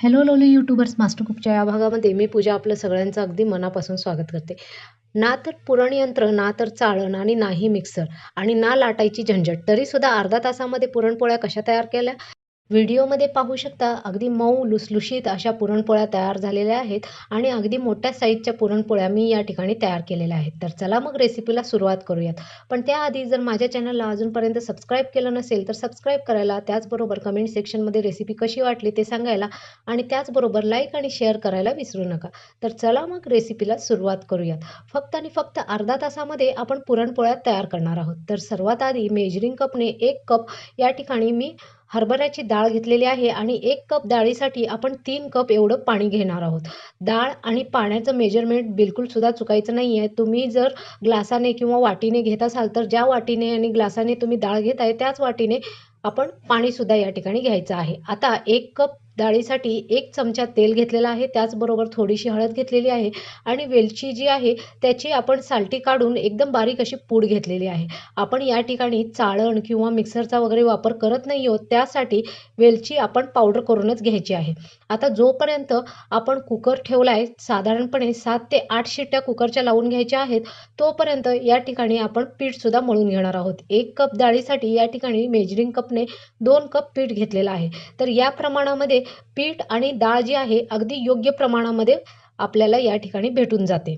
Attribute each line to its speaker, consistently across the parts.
Speaker 1: Hello lovely YouTubers master कुकच्या या भागामध्ये मी पूजा आपलं सगळ्यांचं अगदी मनापासून स्वागत करते. ना तर पुरणयंत्र ना तर चाळण आणि नाही मिक्सर आणि ना लाटायची झंझट. तरीसुद्धा अर्धा तासामध्ये पुरणपोळ्या कशा तयार केल्या? व्हिडिओमध्ये पाहू शकता अगदी मऊ लुसलुशीत अशा पुरणपोळ्या तयार झालेल्या आहेत आणि अगदी मोठ्या साईजच्या पुरणपोळ्या मी या ठिकाणी तयार केलेल्या आहेत. तर चला मग रेसिपीला सुरुवात करूयात. पण त्याआधी जर माझ्या चॅनलला अजूनपर्यंत सबस्क्राईब केलं नसेल तर सबस्क्राईब करायला त्याचबरोबर कमेंट सेक्शनमध्ये रेसिपी कशी वाटली ते सांगायला आणि त्याचबरोबर लाईक आणि शेअर करायला विसरू नका. तर चला मग रेसिपीला सुरुवात करूयात. फक्त आणि फक्त अर्धा तासामध्ये आपण पुरणपोळ्या तयार करणार आहोत. तर सर्वात आधी मेजरिंग कपने एक कप या ठिकाणी मी हरभऱ्याची डाळ घेतलेली आहे आणि एक कप डाळीसाठी आपण तीन कप एवढं पाणी घेणार आहोत. डाळ आणि पाण्याचं मेजरमेंट बिलकुलसुद्धा चुकायचं नाही आहे तुम्ही जर ग्लासाने किंवा वाटीने घेत असाल तर ज्या वाटीने आणि ग्लासाने तुम्ही डाळ घेत आहे त्याच वाटीने आपण पाणीसुद्धा या ठिकाणी घ्यायचं आहे. आता एक कप डाळीसाठी एक चमचा तेल घेतलेला आहे. त्याचबरोबर थोडीशी हळद घेतलेली आहे आणि वेलची जी आहे त्याची आपण सालटी काढून एकदम बारीक अशी पूड घेतलेली आहे. आपण या ठिकाणी चाळण किंवा मिक्सरचा वगैरे वापर करत नाही आहोत. त्यासाठी वेलची आपण पावडर करूनच घ्यायची आहे. आता जोपर्यंत आपण कुकर ठेवला आहे साधारणपणे सात ते आठ शिट्ट्या कुकरच्या लावून घ्यायच्या आहेत तोपर्यंत या ठिकाणी आपण पीठसुद्धा मळून घेणार आहोत. एक कप डाळीसाठी या ठिकाणी मेजरिंग कपने दोन कप पीठ घेतलेलं आहे. तर या प्रमाणामध्ये पीठ आणि डाळ जी आहे अगदी योग्य प्रमाणामध्ये आपल्याला या ठिकाणी भेटून जाते.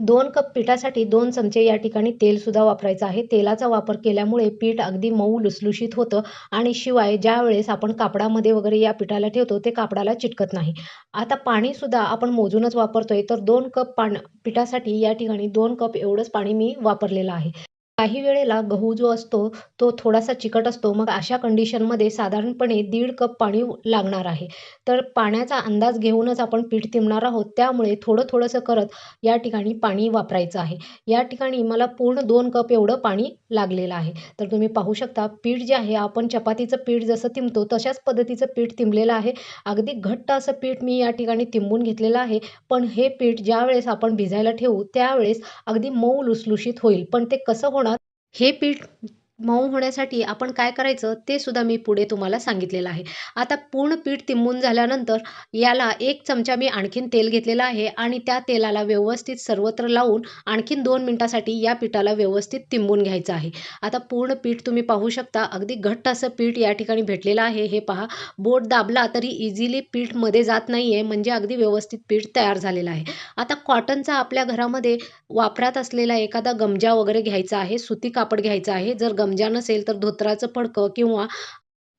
Speaker 1: दोन कप पिठासाठी दोन चमचे या ठिकाणी तेलसुद्धा वापरायचं आहे. तेलाचा वापर केल्यामुळे पीठ अगदी मऊ लुसलुशीत होतं आणि शिवाय ज्या वेळेस आपण कापडामध्ये वगैरे या पिठाला ठेवतो ते कापडाला चिटकत नाही. आता पाणीसुद्धा आपण मोजूनच वापरतोय तर दोन कप पाण पिठासाठी या ठिकाणी दोन कप एवढंच पाणी मी वापरलेलं आहे. काही वेळेला गहू जो असतो तो थोडासा चिकट असतो. मग अशा कंडिशनमध्ये साधारणपणे दीड कप पाणी लागणार आहे. तर पाण्याचा अंदाज घेऊनच आपण पीठ तिंबणार आहोत. त्यामुळे थोडं थोडंसं करत या ठिकाणी पाणी वापरायचं आहे. या ठिकाणी मला पूर्ण दोन कप एवढं पाणी लागलेलं आहे. तर तुम्ही पाहू शकता पीठ जे आहे आपण चपातीचं पीठ जसं तिंबतो तशाच पद्धतीचं पीठ तिंबलेलं आहे. अगदी घट्ट असं पीठ मी या ठिकाणी तिंबून घेतलेलं आहे. पण हे पीठ ज्यावेळेस आपण भिजायला ठेवू त्यावेळेस अगदी मऊ लुसलुशीत होईल. पण ते कसं होणार हे पीठ मऊ होण्यासाठी आपण काय करायचं ते सुद्धा मी पुढे तुम्हाला सांगितलेलं आहे. आता पूर्ण पीठ तिंबून झाल्यानंतर याला एक चमचा मी आणखीन तेल घेतलेला आहे आणि त्या तेलाला व्यवस्थित सर्वत्र लावून आणखीन दोन मिनटासाठी या पिठाला व्यवस्थित तिंबून घ्यायचं आहे. आता पूर्ण पीठ तुम्ही पाहू शकता अगदी घट्ट असं पीठ या ठिकाणी भेटलेलं आहे. हे पहा बोट दाबला तरी इझिली पीठमध्ये जात नाही आहे म्हणजे अगदी व्यवस्थित पीठ तयार झालेलं आहे. आता कॉटनचा आपल्या घरामध्ये वापरात असलेला एखादा गमजा वगैरे घ्यायचा आहे सुती कापड घ्यायचं आहे. जर गमजा नसेल तर धोत्राचं फडकं किंवा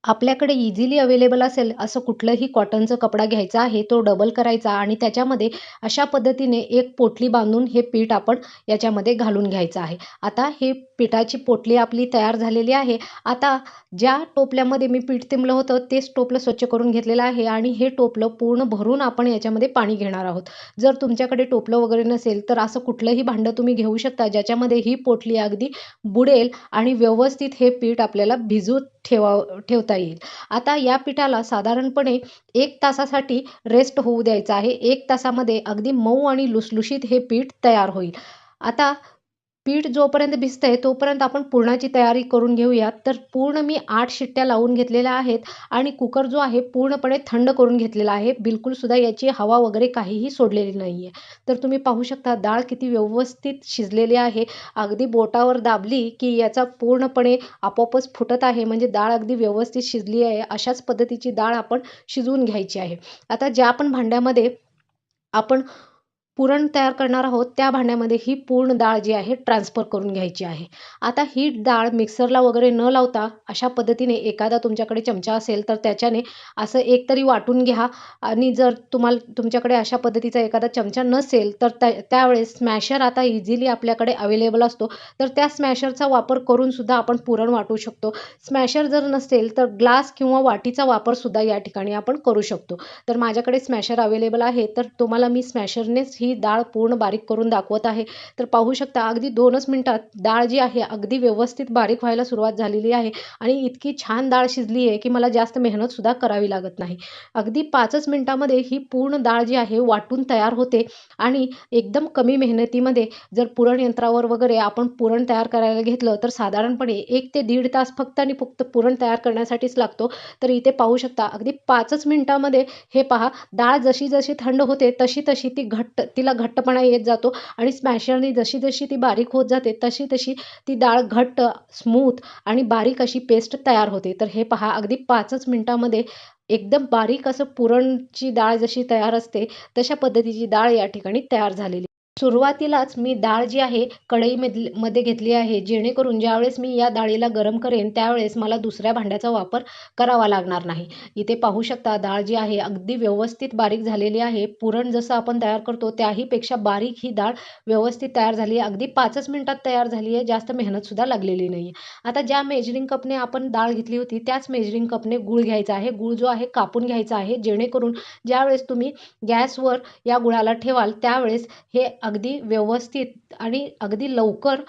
Speaker 1: आपल्याकडे इझिली अवेलेबल असेल असं कुठलंही कॉटनचं कपडा घ्यायचा आहे तो डबल करायचा आणि त्याच्यामध्ये अशा पद्धतीने एक पोटली बांधून हे पीठ आपण याच्यामध्ये घालून घ्यायचं आहे. आता हे पिठाची पोटली आपली तयार झालेली आहे. आता ज्या टोपल्यामध्ये मी पीठ तिंबलं होतं तेच टोपलं स्वच्छ करून घेतलेलं आहे आणि हे टोपलं पूर्ण भरून आपण याच्यामध्ये पाणी घेणार आहोत. जर तुमच्याकडे टोपलं वगैरे नसेल तर असं कुठलंही भांडं तुम्ही घेऊ शकता ज्याच्यामध्ये ही पोटली अगदी बुडेल आणि व्यवस्थित हे पीठ आपल्याला भिजू ठेवा ठेवता येईल. आता या पिठाला साधारणपणे एक तासासाठी रेस्ट होऊ द्यायचा आहे. एक तासामध्ये अगदी मऊ आणि लुसलुशीत हे पीठ तयार होईल. आता पीठ जोपर्यंत भिजतंय तोपर्यंत आपण पुरणाची तयारी करून घेऊयात. तर पूर्ण मी आठ शिट्ट्या लावून घेतलेल्या आहेत आणि कुकर जो आहे पूर्णपणे थंड करून घेतलेला आहे. बिलकुलसुद्धा याची हवा वगैरे काहीही सोडलेली नाही आहे तर तुम्ही पाहू शकता डाळ किती व्यवस्थित शिजलेली आहे. अगदी बोटावर दाबली की याचा पूर्णपणे आपोआपच फुटत आहे. म्हणजे डाळ अगदी व्यवस्थित शिजली आहे. अशाच पद्धतीची डाळ आपण शिजवून घ्यायची आहे. आता ज्या पण भांड्यामध्ये आपण पुरण तयार करणार आहोत त्या भांड्यामध्ये ही पूर्ण डाळ जी आहे ट्रान्सफर करून घ्यायची आहे. आता ही डाळ मिक्सरला वगैरे न लावता अशा पद्धतीने एखादा तुमच्याकडे चमचा असेल तर त्याच्याने असं एक तरी वाटून घ्या. आणि जर तुम्हाला तुमच्याकडे अशा पद्धतीचा एखादा चमचा नसेल तर त्या त्यावेळेस स्मॅशर आता इझिली आपल्याकडे अवेलेबल असतो. तर त्या स्मॅशरचा वापर करूनसुद्धा आपण पुरण वाटू शकतो. स्मॅशर जर नसेल तर ग्लास किंवा वाटीचा वापरसुद्धा या ठिकाणी आपण करू शकतो. तर माझ्याकडे स्मॅशर अवेलेबल आहे तर तुम्हाला मी स्मॅशरनेच ही ही डाळ पूर्ण बारीक करून दाखवत आहे. तर पाहू शकता अगदी दोनच मिनटात डाळ जी आहे अगदी व्यवस्थित बारीक व्हायला सुरुवात झालेली आहे आणि इतकी छान डाळ शिजली आहे की मला जास्त मेहनतसुद्धा करावी लागत नाही. अगदी पाचच मिनटामध्ये ही पूर्ण डाळ जी आहे वाटून तयार होते आणि एकदम कमी मेहनतीमध्ये जर पुरण यंत्रावर वगैरे आपण पुरण तयार करायला घेतलं तर साधारणपणे एक ते दीड तास फक्त आणि फक्त पुरण तयार करण्यासाठीच लागतो. तर इथे पाहू शकता अगदी पाचच मिनटामध्ये हे पहा डाळ जशी जशी थंड होते तशी तशी ती घट्ट तिला घट्टपणा येत जातो आणि स्मॅशरने जशी जशी ती बारीक होत जाते तशी तशी ती डाळ घट्ट स्मूथ आणि बारीक अशी पेस्ट तयार होते. तर हे पहा अगदी पाचच मिनटामध्ये एकदम बारीक असं पुरणची डाळ जशी तयार असते तशा पद्धतीची डाळ या ठिकाणी तयार झालेली सुरुवातीलाच मी डाळ जी आहे कढईमधली मध्ये घेतली आहे जेणेकरून ज्यावेळेस मी या डाळीला गरम करेन त्यावेळेस मला दुसऱ्या भांड्याचा वापर करावा लागणार नाही. इथे पाहू शकता डाळ जी आहे अगदी व्यवस्थित बारीक झालेली आहे. पुरण जसं आपण तयार करतो त्याहीपेक्षा बारीक ही डाळ व्यवस्थित तयार झाली आहे. अगदी पाचच मिनटात तयार झाली आहे जास्त मेहनतसुद्धा लागलेली नाही आहे आता ज्या मेजरिंग कपने आपण डाळ घेतली होती त्याच मेजरिंग कपने गूळ घ्यायचा आहे. गूळ जो आहे कापून घ्यायचा आहे. जेणेकरून ज्यावेळेस तुम्ही गॅसवर या गुळाला ठेवाल त्यावेळेस हे अगदी व्यवस्थित आणि अगदी लवकर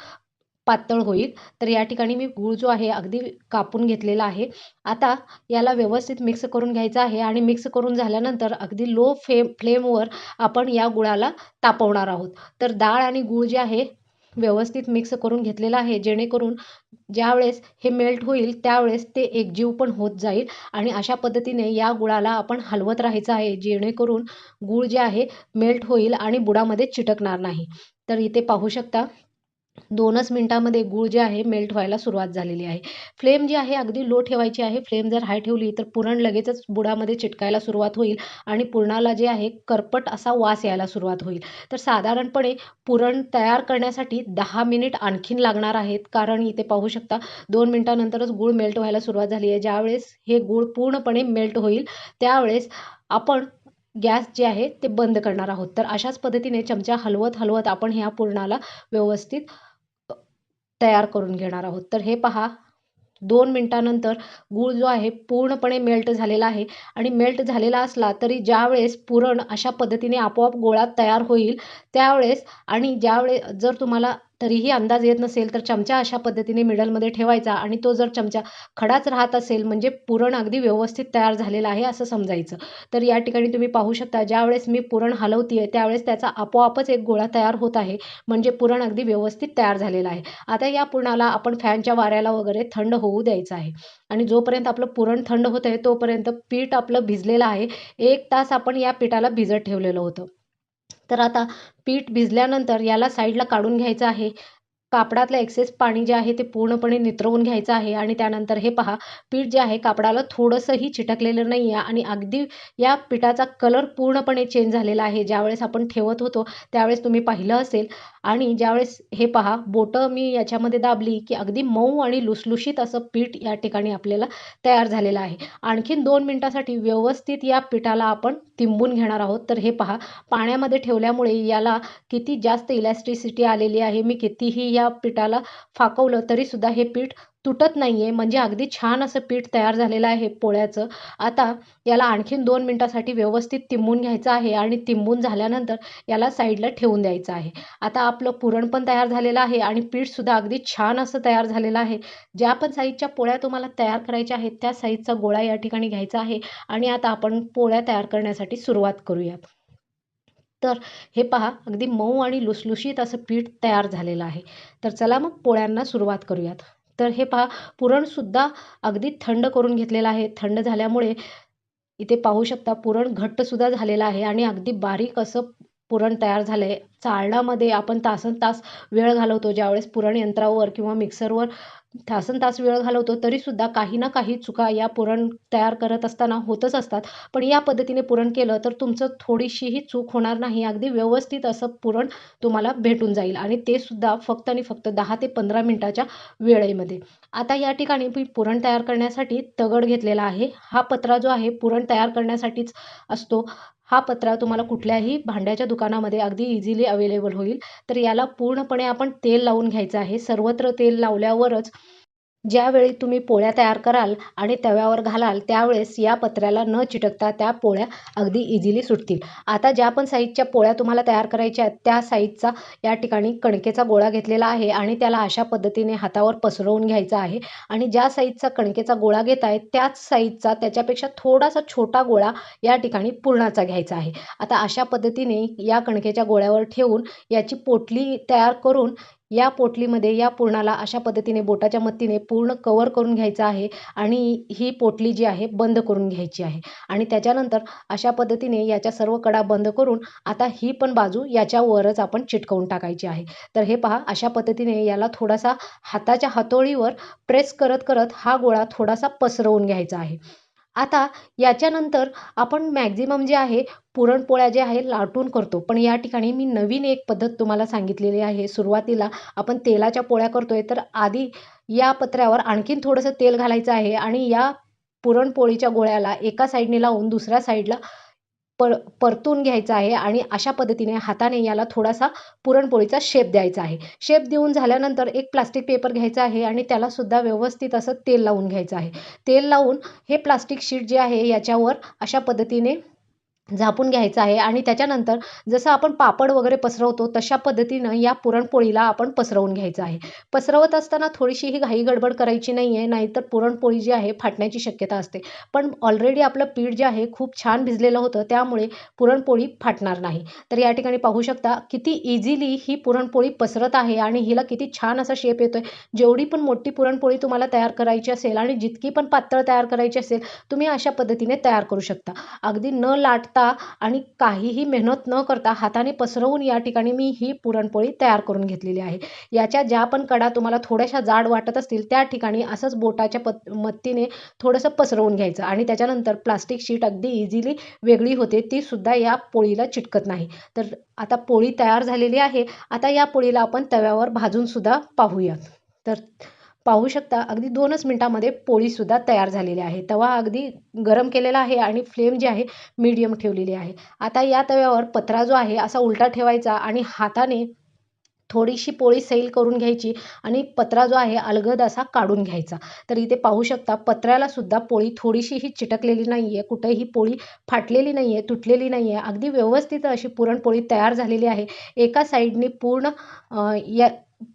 Speaker 1: पातळ होईल. तर या ठिकाणी मी गूळ जो आहे अगदी कापून घेतलेला आहे. आता याला व्यवस्थित मिक्स करून घ्यायचा आहे आणि मिक्स करून झाल्यानंतर अगदी लो फ्लेम फ्लेमवर आपण या गुळाला तापवणार आहोत. तर डाळ आणि गूळ जे आहे व्यवस्थित मिक्स करून घेतलेलं आहे. जेणेकरून ज्यावेळेस हे मेल्ट होईल त्यावेळेस ते एकजीव पण होत जाईल आणि अशा पद्धतीने या गुळाला आपण हलवत राहायचं आहे. जेणेकरून गूळ जे आहे मेल्ट होईल आणि बुडामध्ये चिटकणार नाही. तर इथे पाहू शकता दोनच मिनटामध्ये गूळ जे आहे मेल्ट व्हायला सुरुवात झालेली आहे. फ्लेम जी आहे अगदी लो ठेवायची आहे. फ्लेम जर हाय ठेवली तर पुरण लगेचच बुडामध्ये चिटकायला सुरुवात होईल आणि पुरणाला जे आहे करपट असा वास यायला सुरुवात होईल. तर साधारणपणे पुरण तयार करण्यासाठी दहा मिनिट आणखीन लागणार आहेत. कारण इथे पाहू शकता दोन मिनटानंतरच गूळ मेल्ट व्हायला सुरुवात झाली आहे. ज्यावेळेस हे गूळ पूर्णपणे मेल्ट होईल त्यावेळेस आपण गॅस जे आहे ते बंद करणार आहोत. तर अशाच पद्धतीने चमचा हलवत हलवत आपण ह्या पुरणाला व्यवस्थित तयार करून घेणार आहोत. तर हे पहा दोन मिनटानंतर गूळ जो आहे पूर्णपणे मेल्ट झालेला आहे आणि मेल्ट झालेला असला तरी ज्यावेळेस पुरण अशा पद्धतीने आपोआप गोळा तयार होईल त्यावेळेस आणि ज्यावेळेस जर तुम्हाला तरीही अंदाज येत नसेल तर चमचा अशा पद्धतीने मिडलमध्ये ठेवायचा आणि तो जर चमचा खडाच राहत असेल म्हणजे पुरण अगदी व्यवस्थित तयार झालेलं आहे असं समजायचं. तर या ठिकाणी तुम्ही पाहू शकता ज्यावेळेस मी पुरण हलवते आहे त्यावेळेस त्याचा आपोआपच एक गोळा तयार होत आहे म्हणजे पुरण अगदी व्यवस्थित तयार झालेलं आहे. आता या पुरणाला आपण फॅनच्या वाऱ्याला वगैरे थंड होऊ द्यायचं आहे. आणि जोपर्यंत आपलं पुरण थंड होतं आहे तोपर्यंत पीठ आपलं भिजलेलं आहे. एक तास आपण या पिठाला भिजत ठेवलेलं होतं. तर आता पीठ भिजल्यानंतर याला साईडला काढून घ्यायचं आहे. कापडातलं एक्सेस पाणी जे आहे ते पूर्णपणे नितरवून घ्यायचं आहे आणि त्यानंतर हे पहा पीठ जे आहे कापडाला थोडंसंही चिटकलेलं नाही आहे आणि अगदी या पिठाचा कलर पूर्णपणे चेंज झालेला आहे. ज्यावेळेस आपण ठेवत होतो त्यावेळेस तुम्ही पाहिलं असेल. आणि ज्यावेळेस हे पहा बोटं मी याच्यामध्ये दाबली की अगदी मऊ आणि लुसलुशीत असं पीठ या ठिकाणी आपल्याला तयार झालेलं आहे. आणखीन दोन मिनटासाठी व्यवस्थित या पिठाला आपण तिंबून घेणार आहोत. तर हे पहा पाण्यामध्ये ठेवल्यामुळे याला किती जास्त इलॅस्टिसिटी आलेली आहे. मी कितीही या पिठाला फाकवलं तरीसुद्धा हे पीठ तुटत नाही आहे म्हणजे अगदी छान असं पीठ तयार झालेलं आहे पोळ्याचं. आता याला आणखीन दोन मिनटासाठी व्यवस्थित तिंबून घ्यायचं आहे आणि तिंबून झाल्यानंतर याला साईडला ठेवून द्यायचं आहे. आता आपलं पुरण पण तयार झालेलं आहे आणि पीठसुद्धा अगदी छान असं तयार झालेलं आहे. ज्या पण साईजच्या पोळ्या तुम्हाला तयार करायच्या आहेत त्या साईजचा गोळा या ठिकाणी घ्यायचा आहे आणि आता आपण पोळ्या तयार करण्यासाठी सुरुवात करूयात. तर हे पहा अगदी मऊ आणि लुसलुशीत असं पीठ तयार झालेलं आहे. तर चला मग पोळ्यांना सुरुवात करूयात. तर हे पहा पुरणसुद्धा अगदी थंड करून घेतलेलं आहे. थंड झाल्यामुळे इथे पाहू शकता पुरण घट्टसुद्धा झालेलं आहे आणि अगदी बारीक असं पुरण तयार झालं आहे चाळणामध्ये आपण तासन तास वेळ घालवतो ज्यावेळेस पुरण यंत्रावर किंवा मिक्सरवर तासन तास वेळ घालवतो तरीसुद्धा काही ना काही चुका या पुरण तयार करत असताना होतच असतात. पण या पद्धतीने पुरण केलं तर तुमचं थोडीशीही चूक होणार नाही. अगदी व्यवस्थित असं पुरण तुम्हाला भेटून जाईल. आणि ते सुद्धा फक्त आणि फक्त दहा ते पंधरा मिनटाच्या वेळेमध्ये. आता या ठिकाणी मी पुरण तयार करण्यासाठी तगड घेतलेला आहे. हा पत्रा जो आहे पुरण तयार करण्यासाठीच असतो. हा पत्रा तुम्हाला कुठल्याही भांड्याच्या दुकानामध्ये अगदी इझिली अवेलेबल होईल. तर याला पूर्णपणे आपण तेल लावून घ्यायचं आहे. सर्वत्र तेल लावल्यावरच ज्यावेळी तुम्ही पोळ्या तयार कराल आणि तव्यावर घालाल त्यावेळेस या पत्र्याला न चिटकता त्या पोळ्या अगदी इझिली सुटतील. आता ज्या पण साईजच्या पोळ्या तुम्हाला तयार करायच्या आहेत त्या साईजचा या ठिकाणी कणकेचा गोळा घेतलेला आहे आणि त्याला अशा पद्धतीने हातावर पसरवून घ्यायचा आहे. आणि ज्या साईजचा कणकेचा गोळा घेत आहे त्याच साईजचा त्याच्यापेक्षा थोडासा छोटा गोळा या ठिकाणी पूर्णाचा घ्यायचा आहे. आता अशा पद्धतीने या कणकेच्या गोळ्यावर ठेवून याची पोटली तयार करून या पोटलीमध्ये या पूर्णाला अशा पद्धतीने बोटाच्या मदतीने पूर्ण कवर करून घ्यायचं आहे आणि ही पोटली जी आहे बंद करून घ्यायची आहे. आणि त्याच्यानंतर अशा पद्धतीने याच्या सर्व कडा बंद करून आता ही पण बाजू याच्यावरच आपण चिटकवून टाकायची आहे. तर हे पहा अशा पद्धतीने याला थोडासा हाताच्या हातोळीवर प्रेस करत करत हा गोळा थोडासा पसरवून घ्यायचा आहे. आता याच्यानंतर आपण मॅक्झिमम जे आहे पुरणपोळ्या जे आहे लाटून करतो. पण या ठिकाणी मी नवीन एक पद्धत तुम्हाला सांगितलेली आहे. सुरुवातीला आपण तेलाच्या पोळ्या करतोय तर आधी या पत्र्यावर आणखीन थोडंसं तेल घालायचं आहे आणि या पुरणपोळीच्या गोळ्याला एका साईडने लावून दुसऱ्या साईडला पर परतून घ्यायचा आहे आणि अशा पद्धतीने हाताने याला थोडासा पुरणपोळीचा शेप द्यायचा आहे. शेप देऊन झाल्यानंतर एक प्लास्टिक पेपर घ्यायचा आहे आणि त्यालासुद्धा व्यवस्थित असं तेल लावून घ्यायचं आहे. तेल लावून हे प्लास्टिक शीट जे आहे याच्यावर अशा पद्धतीने झापून घ्यायचं आहे आणि त्याच्यानंतर जसं आपण पापड वगैरे पसरवतो तशा पद्धतीनं या पुरणपोळीला आपण पसरवून घ्यायचं आहे. पसरवत असताना थोडीशी ही घाई गडबड करायची नाही आहे नाहीतर पुरणपोळी जी आहे फाटण्याची शक्यता असते. पण ऑलरेडी आपलं पीठ जे आहे खूप छान भिजलेलं होतं त्यामुळे पुरणपोळी फाटणार नाही. तर या ठिकाणी पाहू शकता किती इझिली ही पुरणपोळी पसरत आहे आणि हिला किती छान असा शेप येतो आहे जेवढी पण मोठी पुरणपोळी तुम्हाला तयार करायची असेल आणि जितकी पण पातळ तयार करायची असेल तुम्ही अशा पद्धतीने तयार करू शकता. अगदी न लाटता आणि काहीही मेहनत न करता हाताने पसरवून या ठिकाणी मी ही पुरणपोळी तयार करून घेतलेली आहे. याच्या ज्या पण कडा तुम्हाला थोड्याशा जाड वाटत असतील त्या ठिकाणी असंच बोटाच्या पत मत्तीने थोडंसं पसरवून घ्यायचं आणि त्याच्यानंतर प्लास्टिक शीट अगदी इझिली वेगळी होते ती सुद्धा या पोळीला चिटकत नाही. तर आता पोळी तयार झालेली आहे. आता या पोळीला आपण तव्यावर भाजून सुद्धा पाहूयात. तर पाहू शकता अगदी दोनच मिनटामध्ये पोळीसुद्धा तयार झालेली आहे. तवा अगदी गरम केलेला आहे आणि फ्लेम जी आहे मीडियम ठेवलेली आहे. आता या तव्यावर पत्रा जो आहे असा उलटा ठेवायचा आणि हाताने थोडीशी पोळी सैल करून घ्यायची आणि पत्रा जो आहे अलगद असा काढून घ्यायचा. तर इथे पाहू शकता पत्र्याला सुद्धा पोळी थोडीशीही चिटकलेली नाही आहे कुठेही पोळी फाटलेली नाही आहे तुटलेली नाही आहे अगदी व्यवस्थित अशी पुरणपोळी तयार झालेली आहे. एका साईडने पूर्ण या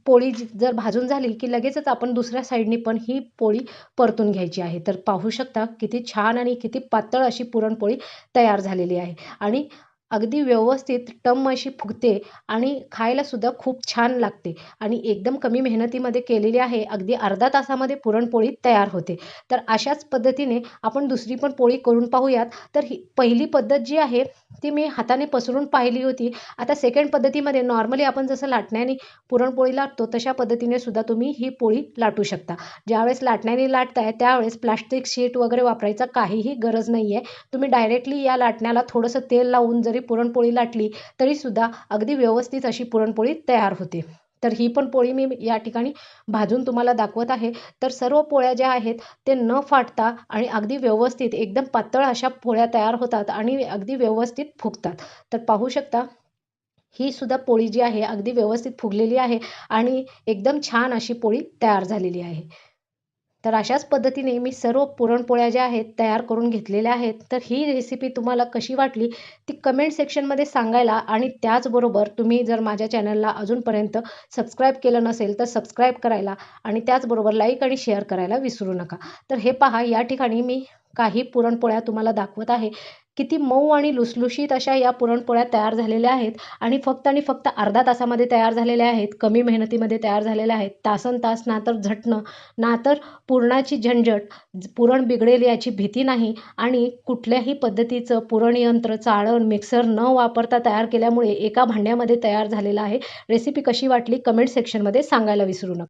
Speaker 1: पोळी जर भाजून झाली की लगेचच आपण दुसऱ्या साईडने पण ही पोळी परतून घ्यायची आहे. तर पाहू शकता किती छान आणि किती पातळ अशी पुरणपोळी तयार झालेली आहे. आणि अगदी व्यवस्थित टम अशी फुगते आणि खायलासुद्धा खूप छान लागते. आणि एकदम कमी मेहनतीमध्ये केलेली आहे. अगदी अर्धा तासामध्ये पुरणपोळी तयार होते. तर अशाच पद्धतीने आपण दुसरी पण पोळी करून पाहूयात. तर ही पहिली पद्धत जी आहे ती मी हाताने पसरून पाहिली होती. आता सेकंड पद्धतीमध्ये नॉर्मली आपण जसं लाटण्याने पुरणपोळी लाटतो तशा पद्धतीने सुद्धा तुम्ही ही पोळी लाटू शकता. ज्यावेळेस लाटण्याने लाटताय त्यावेळेस प्लास्टिक शीट वगैरे वापरायचा काहीही गरज नाही आहे तुम्ही डायरेक्टली या लाटण्याला थोडंसं तेल लावून जर जरी पुरणपोळी लाटली तरीसुद्धा अगदी व्यवस्थित अशी पुरणपोळी तयार होते. तर ही पण पोळी मी या ठिकाणी भाजून तुम्हाला दाखवत आहे. तर सर्व पोळ्या ज्या आहेत ते न फाटता आणि अगदी व्यवस्थित एकदम पातळ अशा पोळ्या तयार होतात आणि अगदी व्यवस्थित फुगतात. तर पाहू शकता ही सुद्धा पोळी जी आहे अगदी व्यवस्थित फुगलेली आहे आणि एकदम छान अशी पोळी तयार झालेली आहे. तर अशाच पद्धतीने मी सर्व पुरणपोळ्या ज्या आहेत तयार करून घेतलेल्या आहेत. तर ही रेसिपी तुम्हाला कशी वाटली ती कमेंट सेक्शनमध्ये सांगायला आणि त्याचबरोबर तुम्ही जर माझ्या चॅनलला अजूनपर्यंत सबस्क्राईब केलं नसेल तर सबस्क्राईब करायला आणि त्याचबरोबर लाईक आणि शेअर करायला विसरू नका. तर हे पहा या ठिकाणी मी काही पुरणपोळ्या तुम्हाला दाखवत आहे. किती मऊ आणि लुसलुशीत अशा या पुरणपोळ्या तयार झालेल्या आहेत आणि फक्त आणि फक्त अर्धा तासामध्ये तयार झालेल्या आहेत कमी मेहनतीमध्ये तयार झालेल्या आहेत. तासन तास ना तर झटणं ना तर पुरणाची झंझट पुरण बिघडेल याची भीती नाही आणि कुठल्याही पद्धतीचं पुरणयंत्र चाळण मिक्सर न वापरता तयार केल्यामुळे एका भांड्यामध्ये तयार झालेलं आहे. रेसिपी कशी वाटली? कमेंट सेक्शनमध्ये सांगायला विसरू नका.